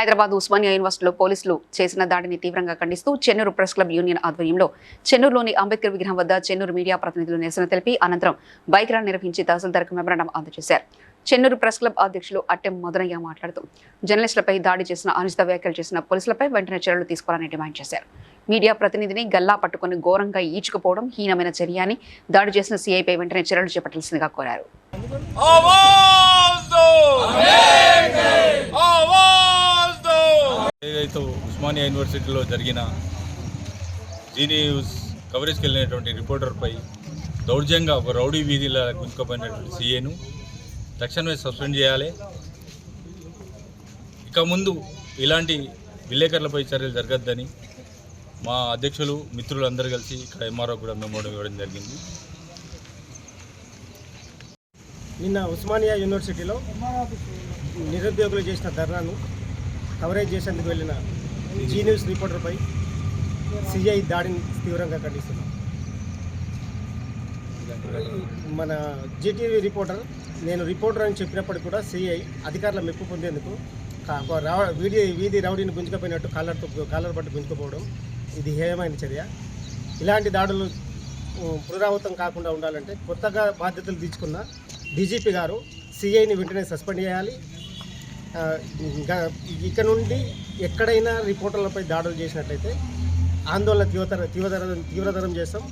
హైదరాబాద్ ఉస్మానియా యూనివర్సిటీలో పోలీసులు చేసిన దాడిని తీవ్రంగా ఖండిస్తూ చెన్నూరు ప్రెస్ క్లబ్ యూనియన్ ఆధ్వర్యంలో చెన్నూరులోని అంబేద్కర్ విగ్రహం వద్ద చెన్నూరు మీడియా ప్రతినిధులు నిరసన తెలిపి అనంతరం బైక్ ర్యాలీ నిర్వహించి తహసీల్దార్కు మెమరాండం అందజేశారు. చెన్నూరు ప్రెస్ క్లబ్ అధ్యక్షులు అట్టెం మొదనయ్య మాట్లాడుతూ జర్నలిస్టులపై దాడి చేసిన అనుచిత వ్యాఖ్యలు చేసిన పోలీసులపై వెంటనే చర్యలు తీసుకోవాలని డిమాండ్ చేశారు. మీడియా ప్రతినిధిని గల్లా పట్టుకుని ఘోరంగా ఈడ్చుకుపోవడం హీనమైన చర్య అని దాడి చేసిన సీఐపై వెంటనే చర్యలు చేపట్టాల్సిందిగా కోరారు. ఉస్మానియా యూనివర్సిటీలో జరిగిన జీ న్యూస్ కవరేజ్కి వెళ్ళినటువంటి రిపోర్టర్పై దౌర్జంగా ఒక రౌడీ వీధిలో గుంజుకుపోయినటువంటి సీఏను తక్షణమే సస్పెండ్ చేయాలి. ఇక ముందు ఇలాంటి విలేకరులపై చర్యలు జరగద్దని మా అధ్యక్షులు మిత్రులందరూ కలిసి ఇక్కడ ఎంఆర్ఓ కూడా మెమోడం ఇవ్వడం జరిగింది. నిన్న ఉస్మానియా యూనివర్సిటీలో నిరుద్యోగులు చేసిన ధర్నాను కవరేజ్ చేసేందుకు వెళ్ళిన జీ న్యూస్ రిపోర్టర్పై సిఐ దాడిని తీవ్రంగా ఖండిస్తున్నాం. మన జీటీవీ రిపోర్టర్ నేను రిపోర్టర్ అని చెప్పినప్పటికీ కూడా సిఐ అధికారుల మెప్పు పొందేందుకు వీడి వీధి వీధి రౌడీని గుంజుకపోయినట్టు కాలర్తో కాలర్ పట్టు గుంజుకుపోవడం ఇది హేయమైన చర్య. ఇలాంటి దాడులు పునరావృతం కాకుండా ఉండాలంటే కొత్తగా బాధ్యతలు తీసుకున్న డీజీపీ గారు సిఐని వెంటనే సస్పెండ్ చేయాలి. ఇక నుండి ఎక్కడైనా రిపోర్టర్లపై దాడులు చేసినట్లయితే ఆందోళన తీవ్రతర తీవ్రతరం తీవ్రతరం చేస్తాం.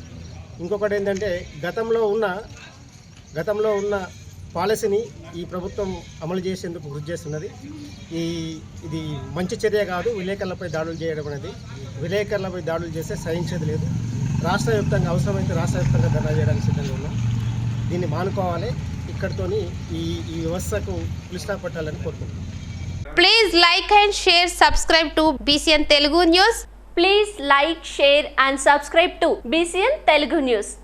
ఇంకొకటి ఏంటంటే గతంలో ఉన్న గతంలో ఉన్న పాలసీని ఈ ప్రభుత్వం అమలు చేసేందుకు కృషి చేస్తున్నది. ఈ ఇది మంచి చర్య కాదు. విలేకరులపై దాడులు చేయడం అనేది విలేకరులపై దాడులు చేస్తే సహించేది లేదు. రాష్ట్ర వ్యాప్తంగా అవసరమైతే రాష్ట్ర వ్యాప్తంగా ధర్నా చేయడానికి సిద్ధంగా ఉన్నాం. దీన్ని మానుకోవాలి. ఇక్కడతో ఈ ఈ వ్యవస్థకు కృష్ణపట్టాలని కోరుకుంటున్నాను please like and share subscribe to BCN Telugu news please like share and subscribe to BCN Telugu news